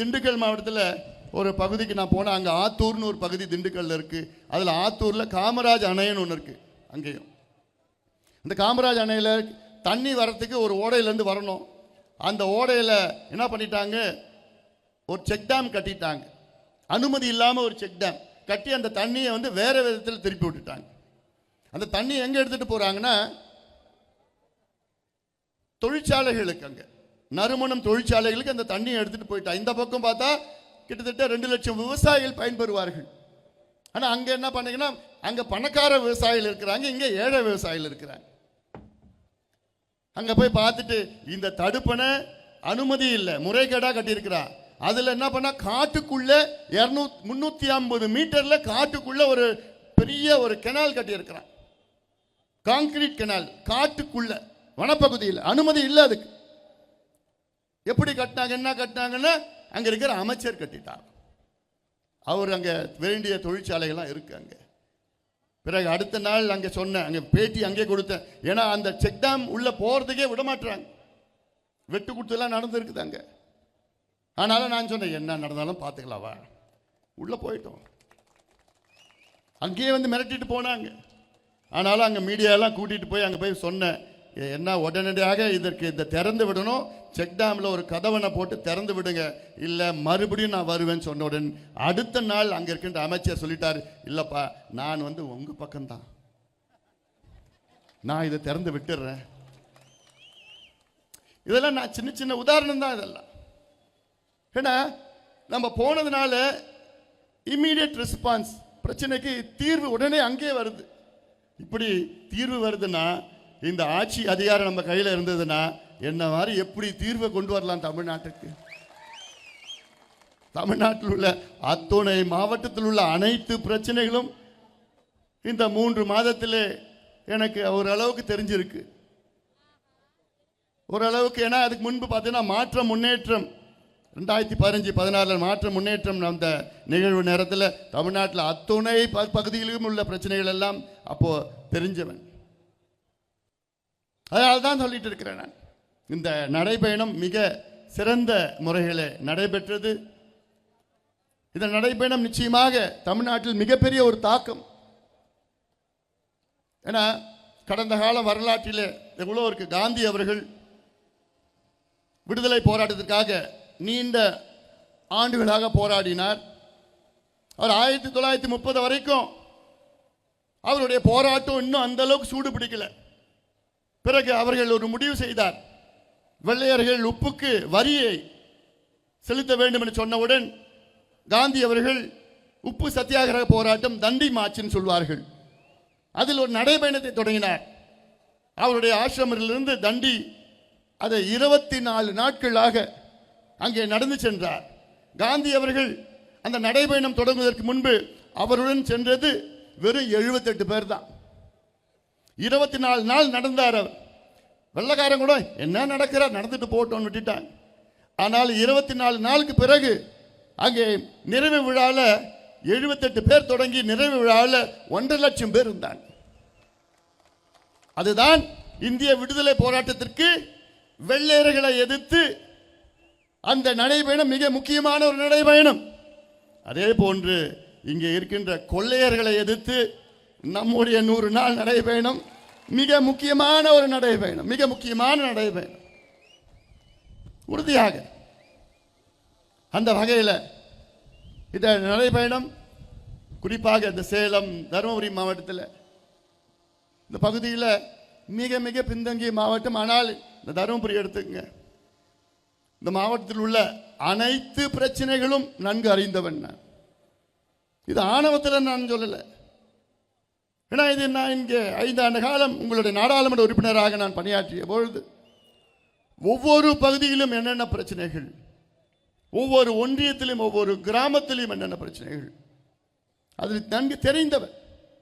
திண்டுக்கல் மாவட்டத்தில் ஒரு பகுதிக்கு நான் போனேன் அங்கே ஆத்தூர்னு ஒரு பகுதி திண்டுக்கல்ல இருக்குது அதில் ஆத்தூரில் காமராஜ் அணைன்னு ஒன்று இருக்குது அங்கேயும். இந்த காமராஜ் அணையில் தண்ணி வரத்துக்கு ஒரு ஓடையிலேருந்து வரணும். அந்த ஓடையில் என்ன பண்ணிட்டாங்க? ஒரு செக் டேம் கட்டிட்டாங்க. அனுமதி இல்லாமல் ஒரு செக் டேம் கட்டி அந்த தண்ணியை வந்து வேறு விதத்தில் திருப்பி விட்டுட்டாங்க. அந்த தண்ணி எங்கே எடுத்துகிட்டு போகிறாங்கன்னா தொழிற்சாலைகளுக்கு அங்கே. நறுமணம் தொழிற்சாலைகளுக்கு அந்த தண்ணியை எடுத்துகிட்டு போயிட்டா. இந்த பக்கம் பார்த்தா கிட்டத்தட்ட ரெண்டு லட்சம் விவசாயிகள் பயன்பெறுவார்கள். ஆனால் அங்கே என்ன பண்ணீங்கன்னா அங்கே பணக்கார விவசாயிகள் இருக்கிறாங்க இங்கே ஏழை விவசாயிகள் இருக்கிறாங்க. அங்கே போய் பார்த்துட்டு இந்த தடுப்பணை அனுமதி இல்லை முறைகேடாக கட்டியிருக்கிறா. அதில் என்ன பண்ணால் காட்டுக்குள்ளே இரநூ முந்நூற்றி ஐம்பது மீட்டரில் காட்டுக்குள்ளே ஒரு பெரிய ஒரு கெனால் கட்டியிருக்கிறான். கான்கிரீட் கெனால் காட்டுக்குள்ளே வனப்பகுதியில். அனுமதி இல்லை அதுக்கு. எப்படி கட்டினாங்க என்ன கட்டினாங்கன்னு அங்கே இருக்கிற அமைச்சர் கட்டிட்டார். அவர் அங்கே வேண்டிய தொழிற்சாலைகள்லாம் இருக்கு அங்கே. பிறகு அடுத்த நாள் அங்கே சொன்னேன் அங்கே பேட்டி அங்கே கொடுத்தேன். ஏன்னா அந்த செக் டேம் உள்ளே போகிறதுக்கே விட மாட்டுறாங்க வெட்டு கொடுத்துலாம் நடந்துருக்குது அங்கே. ஆனாலும் நான் சொன்னேன் என்ன நடந்தாலும் பார்த்துக்கலாவா உள்ளே போயிட்டோம். அங்கேயே வந்து மிரட்டிட்டு போனாங்க. ஆனாலும் அங்கே மீடியாலாம் கூட்டிகிட்டு போய் அங்கே போய் சொன்னேன் என்ன உடனடியாக இதற்கு இந்த திறந்து விடணும்? செக் டேமில் ஒரு கதவனை போட்டு திறந்து விடுங்க. இல்லை மறுபடியும் நான் வருவேன்னு சொன்ன உடனே அடுத்த நாள் அங்கே இருக்கின்ற அமைச்சர் சொல்லிட்டார் இல்லைப்பா நான் வந்து உங்கள் பக்கம்தான். நான் இதை திறந்து விட்டுடுறேன் இதெல்லாம் நான் சின்ன சின்ன உதாரணம் தான் இதெல்லாம். ஏன்னா நம்ம போனதுனால இம்மீடியட் ரெஸ்பான்ஸ் பிரச்சனைக்கு தீர்வு உடனே அங்கேயே வருது. இப்படி தீர்வு வருதுன்னா இந்த ஆட்சி அதிகாரம் நம்ம கையில் இருந்ததுன்னா என்ன மாதிரி எப்படி தீர்வை கொண்டு வரலாம் தமிழ்நாட்டுக்கு? தமிழ்நாட்டில் உள்ள அத்துணை மாவட்டத்தில் உள்ள அனைத்து பிரச்சனைகளும் இந்த மூன்று மாதத்திலே எனக்கு ஓரளவுக்கு தெரிஞ்சிருக்கு. ஓரளவுக்கு ஏன்னா அதுக்கு முன்பு பார்த்தீங்கன்னா மாற்றம் முன்னேற்றம் ரெண்டாயிரத்தி பதினஞ்சு பதினாறில் மாற்ற முன்னேற்றம் அந்த நிகழ்வு நேரத்தில் தமிழ்நாட்டில் அத்துணை ப பகுதிகளிலும் உள்ள பிரச்சனைகள் எல்லாம் அப்போது தெரிஞ்சவன். அதனால தான் சொல்லிட்டு இருக்கிறேன் நான். இந்த நடைபயணம் மிக சிறந்த முறையில் நடைபெற்றது. இந்த நடைபயணம் நிச்சயமாக தமிழ்நாட்டில் மிகப்பெரிய ஒரு தாக்கம். ஏன்னா கடந்த கால வரலாற்றில் எவ்வளோ இருக்கு. காந்தி அவர்கள் விடுதலை போராட்டத்திற்காக நீண்ட ஆண்டுகளாக போராடினார். அவர் ஆயிரத்தி தொள்ளாயிரத்தி முப்பது வரைக்கும் அவருடைய போராட்டம் இன்னும் அந்த அளவுக்கு சூடு பிடிக்கல. பிறகு அவர்கள் ஒரு முடிவு செய்தார். வெள்ளையர்கள் உப்புக்கு வரியை செலுத்த வேண்டும் என்று சொன்னவுடன் காந்தி அவர்கள் உப்பு சத்தியாகிரக போராட்டம் தண்டி மாச்சின்னு சொல்வார்கள். அதில் ஒரு நடைபயணத்தை தொடங்கினார். அவருடைய ஆசிரமிலிருந்து தண்டி அதை இருபத்தி நாலு நாட்களாக அங்கே நடந்து சென்றார். காந்தி அவர்கள் அந்த நடைபயணம் தொடங்குவதற்கு முன்பு அவருடன் சென்றது வெறும் எழுபத்தெட்டு பேர் தான். இருபத்தி நாலு நாள் நடந்தார் அவர். வெள்ளக்காரன் கூட என்ன நடக்கிறார் நடந்துட்டு போட்டோன்னு விட்டுட்டாங்க ஆனால் இருபத்தி நாலு நாளுக்கு பிறகு அங்கே நிறைவு விழாவில் எழுபத்தெட்டு பேர் தொடங்கி நிறைவு விழாவில் ஒன்றரை லட்சம் பேர் இருந்தாங்க. அதுதான் இந்திய விடுதலை போராட்டத்திற்கு வெள்ளையர்களை எதிர்த்து அந்த நடைபயணம் மிக முக்கியமான ஒரு நடைபயணம். அதே போன்று இங்கே இருக்கின்ற கொள்ளையர்களை எதிர்த்து நம்முடைய நூறு நாள் நடைபயணம் மிக முக்கியமான ஒரு நடைபயணம் மிக முக்கியமான நடைபயணம் உறுதியாக. அந்த வகையில் இந்த நடைபயணம் குறிப்பாக இந்த சேலம் தருமபுரி மாவட்டத்தில் இந்த பகுதியில் மிக மிக பின்தங்கிய மாவட்டம். ஆனால் இந்த தருமபுரி எடுத்துக்கங்க. இந்த மாவட்டத்தில் உள்ள அனைத்து பிரச்சனைகளும் நன்கு அறிந்தவன் நான். இது ஆணவத்தில் நான் சொல்லலை. ஏன்னா இது நான் இங்கே ஐந்தாண்டு காலம் உங்களுடைய நாடாளுமன்ற உறுப்பினராக நான் பணியாற்றிய பொழுது ஒவ்வொரு பகுதியிலும் என்னென்ன பிரச்சனைகள் ஒவ்வொரு ஒன்றியத்திலும் ஒவ்வொரு கிராமத்திலும் என்னென்ன பிரச்சனைகள் அதில் நன்கு தெரிந்தவன்